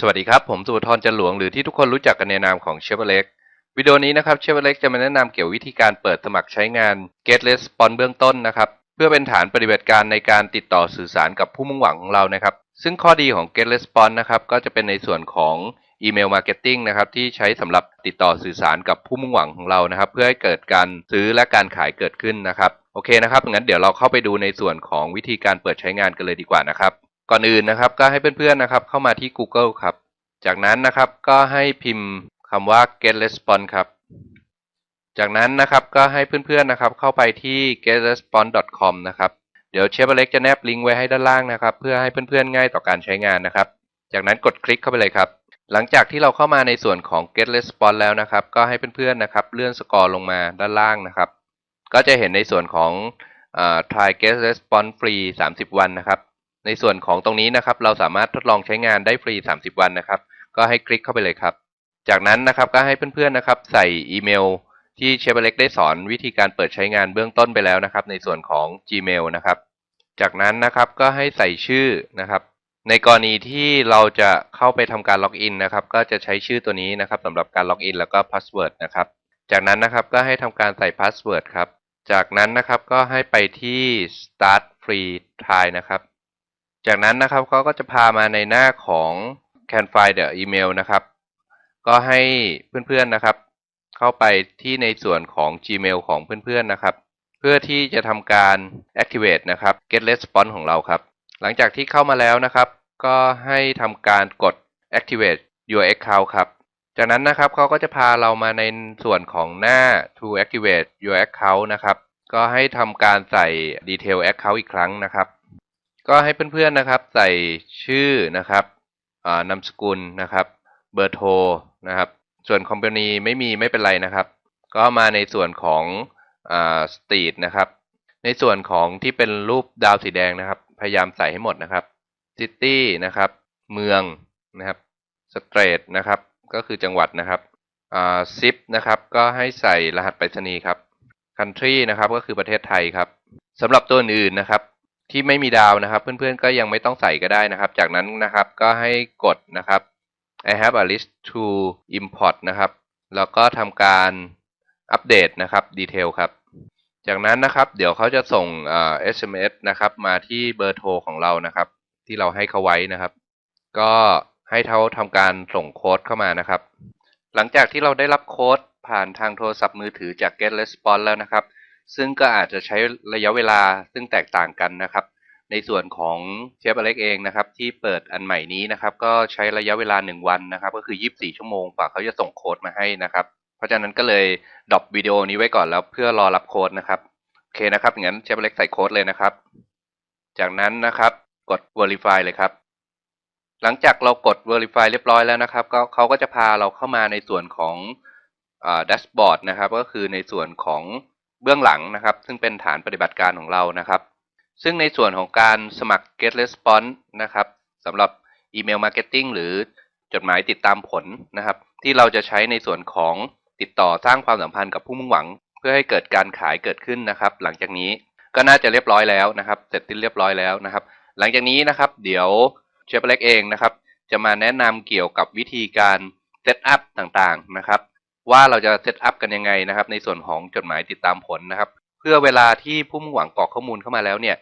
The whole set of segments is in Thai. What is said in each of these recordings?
สวัสดีครับ ผมสุธรจันหลวงหรือที่ทุกคนรู้จักกันในนามของเชฟเล็กวิดีโอนี้นะครับเชฟเล็กจะมาแนะนำเกี่ยววิธีการเปิดสมัครใช้งาน Get Response เบื้องต้นนะครับ เพื่อเป็นฐานปฏิบัติการในการติดต่อสื่อสารกับผู้มุ่งหวังของเรานะครับ ซึ่งข้อดีของ Get Response นะครับ ก็จะเป็นในส่วนของอีเมลมาร์เก็ตติ้งนะครับที่ใช้สำหรับติดต่อสื่อสารกับผู้มุ่งหวังของเรานะครับ เพื่อให้เกิดการซื้อและการขายเกิดขึ้นนะครับโอเคนะครับงั้นเดี๋ยวเราเข้าไปดูในส่วนของวิธีการเปิดใช้งานกันเลยดีกว่านะครับ ก่อนอื่นนะครับ ก็ให้เพื่อนๆนะครับ เข้ามาที่ Google ครับ จากนั้นนะครับก็ให้พิมพ์คำว่า get response ครับ จากนั้นนะครับก็ให้เพื่อนๆนะครับ เข้าไปที่ getresponse.com นะครับเดี๋ยวเชฟเล็กจะแนบลิงก์ไว้ให้ด้านล่างนะครับ เพื่อให้เพื่อนๆง่ายต่อการใช้งานนะครับ จากนั้นกดคลิกเข้าไปเลยครับ หลังจากที่เราเข้ามาในส่วนของ get response แล้วนะครับ ก็ให้เพื่อนๆนะครับเลื่อนสกอร์ลงมาด้านล่างนะครับ ก็จะเห็นในส่วนของเอ่อ try get response ฟรี30 วันนะครับ ในส่วนของตรงนี้นะครับ เราสามารถทดลองใช้งานได้ฟรี 30 วันนะครับ ก็ให้คลิกเข้าไปเลยครับ จากนั้นนะครับก็ให้เพื่อนๆนะครับ ใส่อีเมลที่เชฟเล็กได้สอนวิธีการเปิดใช้งานเบื้องต้นไปแล้วนะครับ ในส่วนของ Gmail นะครับ จากนั้นนะครับก็ให้ใส่ชื่อนะครับ ในกรณีที่เราจะเข้าไปทำการล็อกอินนะครับ ก็จะใช้ชื่อตัวนี้นะครับสำหรับการล็อกอินแล้วก็พาสเวิร์ดนะครับ จากนั้นนะครับก็ให้ทำการใส่พาสเวิร์ดครับ จากนั้นนะครับก็ให้ไปที่ start free trial นะครับ จากนั้นนะครับเขาก็จะพามาในหน้าของ can find the email นะครับ ก็ให้เพื่อนๆนะครับ เข้าไปที่ในส่วนของ Gmail ของเพื่อนๆนะครับ เพื่อที่จะทำการ activate นะครับ get response ของเราครับ หลังจากที่เข้ามาแล้วนะครับ ก็ให้ทำการกด activate your account ครับ จากนั้นนะครับเขาก็จะพาเรามาในส่วนของหน้า to activate your account นะครับ ก็ให้ทำการใส่ detail account อีกครั้งนะครับ ก็ให้เพื่อนๆนะครับ ใส่ชื่อนะครับนามสกุลนะครับเบอร์โทรนะครับ ส่วนคอมพานีไม่มีไม่เป็นไรนะครับ ก็มาในส่วนของสตรีทนะครับ ในส่วนของที่เป็นรูปดาวสีแดงนะครับ พยายามใส่ให้หมดนะครับซิตี้นะครับ เมืองนะครับสเตรทนะครับ ก็คือจังหวัดนะครับซิปนะครับ ก็ให้ใส่รหัสไปรษณีย์ครับ country นะครับ ก็คือประเทศไทยครับสำหรับตัวอื่นนะครับ ที่ไม่มีดาวนะครับ เพื่อนๆก็ยังไม่ต้องใส่ก็ได้นะครับ จากนั้นนะครับก็ให้กดนะครับ I have a list to import นะครับ แล้วก็ทำการอัปเดตนะครับดีเทลครับ จากนั้นนะครับ เดี๋ยวเขาจะส่งเอ่อ SMS นะครับ มาที่เบอร์โทรของเรานะครับ ที่เราให้เขาไว้นะครับ ก็ให้เขาทำการส่งโค้ดเข้ามานะครับ หลังจากที่เราได้รับโค้ดผ่านทางโทรศัพท์มือถือจาก Get Response แล้วนะครับ ซึ่งก็อาจจะใช้ระยะเวลาซึ่งแตกต่างกันนะครับ ในส่วนของเชฟอเล็กเองนะครับ ที่เปิดอันใหม่นี้นะครับ ก็ใช้ระยะเวลา 1 วันนะครับ ก็คือ 24 ชั่วโมงกว่าเขาจะส่งโค้ดมาให้นะครับ เพราะฉะนั้นก็เลยดรอปวิดีโอนี้ไว้ก่อนแล้วเพื่อรอรับโค้ดนะครับโอเคนะครับงั้นเชฟอเล็กใส่โค้ดเลยนะครับ จากนั้นนะครับกด verify เลยครับหลังจากเรากด verify เรียบร้อยแล้วนะครับก็เขาก็จะพาเราเข้ามาในส่วนของแดชบอร์ดนะครับ ก็คือในส่วนของ เบื้องหลังนะครับ ซึ่งเป็นฐานปฏิบัติการของเรานะครับ ซึ่งในส่วนของการสมัคร get response นะครับสำหรับอีเมลมาร์เก็ตติ้งหรือจดหมายติดตามผลนะครับ ที่เราจะใช้ในส่วนของติดต่อสร้างความสัมพันธ์กับผู้มุ่งหวัง เพื่อให้เกิดการขายเกิดขึ้นนะครับ หลังจากนี้ก็น่าจะเรียบร้อยแล้วนะครับ เสร็จสิ้นเรียบร้อยแล้วนะครับ หลังจากนี้นะครับ เดี๋ยวเชฟเล็กเองนะครับ จะมาแนะนำเกี่ยวกับวิธีการเซตอัพต่างๆนะครับ ว่าเราจะเซตอัพกันยังไงนะครับ ในส่วนของจดหมายติดตามผลนะครับ เพื่อเวลาที่ผู้มุ่งหวังกรอกข้อมูลเข้ามาแล้วเนี่ย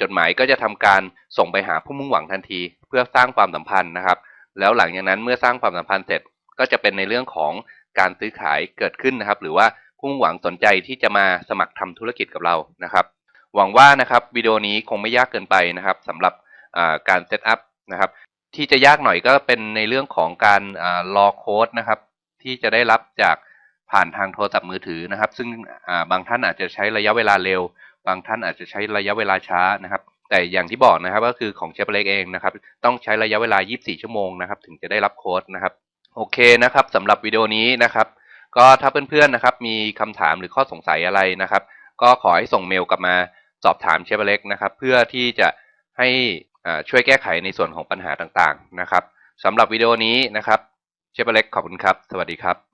จดหมายก็จะทำการส่งไปหาผู้มุ่งหวังทันที เพื่อสร้างความสัมพันธ์นะครับ แล้วหลังจากนั้นเมื่อสร้างความสัมพันธ์เสร็จก็จะเป็นในเรื่องของการซื้อขายเกิดขึ้นนะครับ หรือว่าผู้มุ่งหวังสนใจที่จะมาสมัครทำธุรกิจกับเรานะครับ หวังว่านะครับวิดีโอนี้คงไม่ยากเกินไปนะครับสำหรับการเซตอัพนะครับที่จะยากหน่อยก็เป็นในเรื่องของการอารอโค้ดนะครับ ที่จะได้รับจากผ่านทางโทรศัพท์มือถือนะครับ ซึ่งบางท่านอาจจะใช้ระยะเวลาเร็ว บางท่านอาจจะใช้ระยะเวลาช้านะครับ แต่อย่างที่บอกนะครับก็คือของเชฟเล็กเองนะครับ ต้องใช้ระยะเวลา 24 ชั่วโมงนะครับ ถึงจะได้รับโค้ดนะครับ โอเคนะครับสำหรับวิดีโอนี้นะครับ ก็ถ้าเพื่อนๆนะครับ มีคำถามหรือข้อสงสัยอะไรนะครับ ก็ขอให้ส่งเมลกลับมาสอบถามเชฟเล็กนะครับ เพื่อที่จะให้ช่วยแก้ไขในส่วนของปัญหาต่างๆนะครับสำหรับวิดีโอนี้นะครับ เชฟเล็กขอบคุณครับ สวัสดีครับ